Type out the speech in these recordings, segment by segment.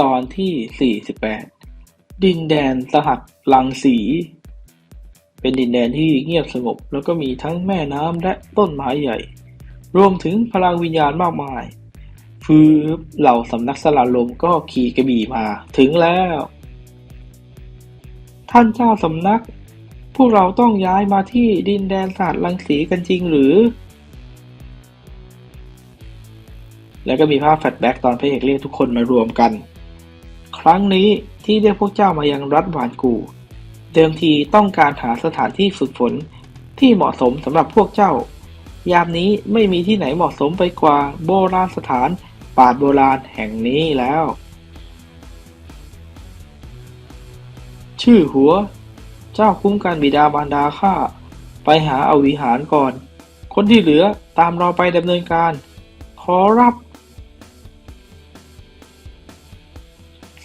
ตอนที่ 48 ดินแดนสหัสลังสี เป็นดินแดนที่เงียบสงบ แล้วก็มีทั้งแม่น้ำและต้นไม้ใหญ่ รวมถึงพลังวิญญาณมากมาย ฟืบเหล่าสำนักสลาลมก็ขี่กระบี่มาถึงแล้ว ท่านเจ้าสำนัก พวกเราต้องย้ายมาที่ดินแดนศาสตร์ลังสีกันจริงหรือแล้วก็มีภาพแฟลชแบ็กตอนพระเอกเรียกทุกคนมารวมกัน ครั้งนี้ที่เรียกพวกเจ้ามายังรัฐหวานกู เดิมทีต้องการหาสถานที่ฝึกฝนที่เหมาะสมสำหรับพวกเจ้า ยามนี้ไม่มีที่ไหนเหมาะสมไปกว่าโบราณสถานป่าโบราณแห่งนี้แล้ว ชื่อหัว เจ้าคุ้มกันบิดามารดาข้าไปหาอาวิหารก่อน คนที่เหลือตามเราไปดำเนินการ ขอรับ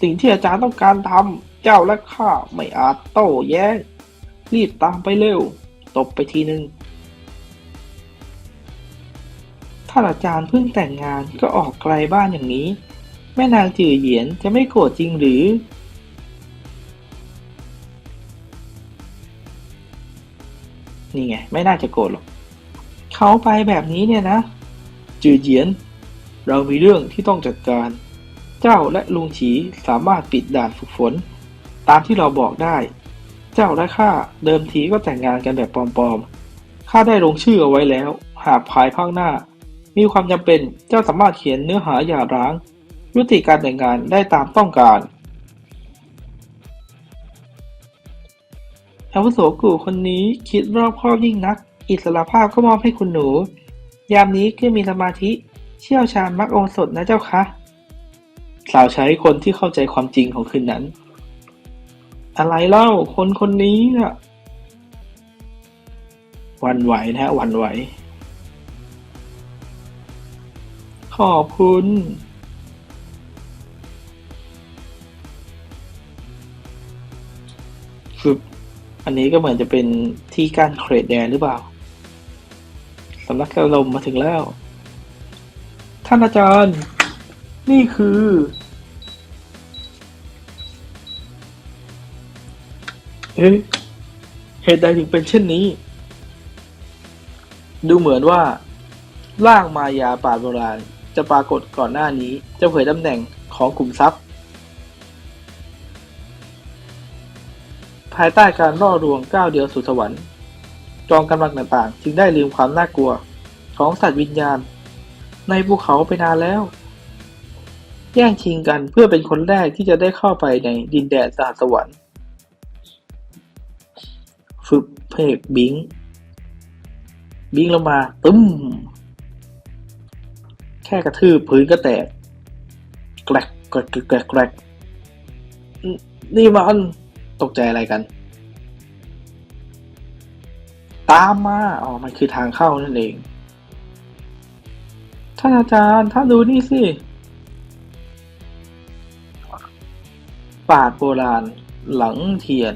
สิ่งที่อาจารย์ต้องการทำเจ้าและข้าไม่อาจโต้แย้ง รีบตามไปเร็ว ตบไปทีหนึ่งถ้าอาจารย์เพิ่งแต่งงานก็ออกไกลบ้านอย่างนี้ แม่นางจือเหยียนจะไม่โกรธจริงหรือ นี่ไง ไม่น่าจะโกรธหรอกเขาไปแบบนี้เนี่ยนะ จือเหยียน เรามีเรื่องที่ต้องจัดการ เจ้าและลุงฉีสามารถปิดด่านฝึกฝน ตามที่เราบอกได้ เจ้าและข้าเดิมทีก็แต่งงานกันแบบปลอมๆข้าได้ลงชื่อเอาไว้แล้ว หากภายภาคหน้า มีความจำเป็นเจ้าสามารถเขียนเนื้อหาหย่าร้าง ยุติการแต่งงานได้ตามต้องการอาวุโสกูคนนี้คิดรอบคอบยิ่งนัก อิสระภาพก็มอบให้คุณหนู ยามนี้ก็มีสมาธิ เชี่ยวชาญมักโอสถนะเจ้าคะ สาวใช้คนที่เข้าใจความจริงของคืนนั้น อะไรเล่าคนคนนี้น่ะหวันไหวนะฮะหวันไหว ขอบคุณคืออันนี้ก็เหมือนจะเป็นที่กั้นเครดแดนหรือเปล่าสำนักกระลมมาถึงแล้ว ท่านอาจารย์ นี่คือ เอ๊ะเหตุใดถึงเป็นเช่นนี้ ดูเหมือนว่าร่างมายาป่าโบราณ จะปรากฏก่อนหน้านี้ จะเผยตำแหน่งของกลุ่มทรัพย์ ภายใต้การล่อลวงก้าวเดียวสู่สวรรค์จองกำลังต่างๆ จึงได้ลืมความน่ากลัว ของสัตว์วิญญาณ ในภูเขาไปนานแล้ว แย่งชิงกันเพื่อเป็นคนแรกที่จะได้เข้าไปในดินแดนสหัสวรรค์ ฝึกเพกบิง บิงลงมาตึ้ม แค่กระทืบพื้นก็แตก แกรกแกรกแกรกแกรกนี่มันตกใจอะไรกัน ตามมา อ๋อ มันคือทางเข้านั่นเอง ท่านอาจารย์ ท่านดูนี่สิ ปาดโบราณหลังเทียน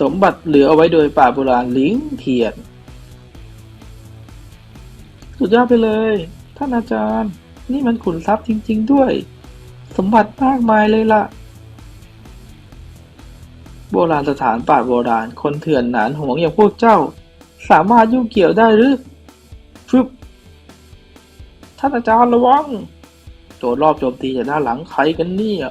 สมบัติเหลือเอาไว้โดยป่าโบราณลิงเทียน สุดยอดไปเลย ท่านอาจารย์ นี่มันขุนทรัพย์จริง ๆ ด้วย สมบัติมากมายเลยล่ะ โบราณสถานป่าโบราณ คนเถื่อนหนานหวงอย่างพวกเจ้า สามารถยุ่งเกี่ยวได้หรือฟึบท่านอาจารย์ระวัง โจรรอบโจมตีจากด้านหลังใครกันเนี่ย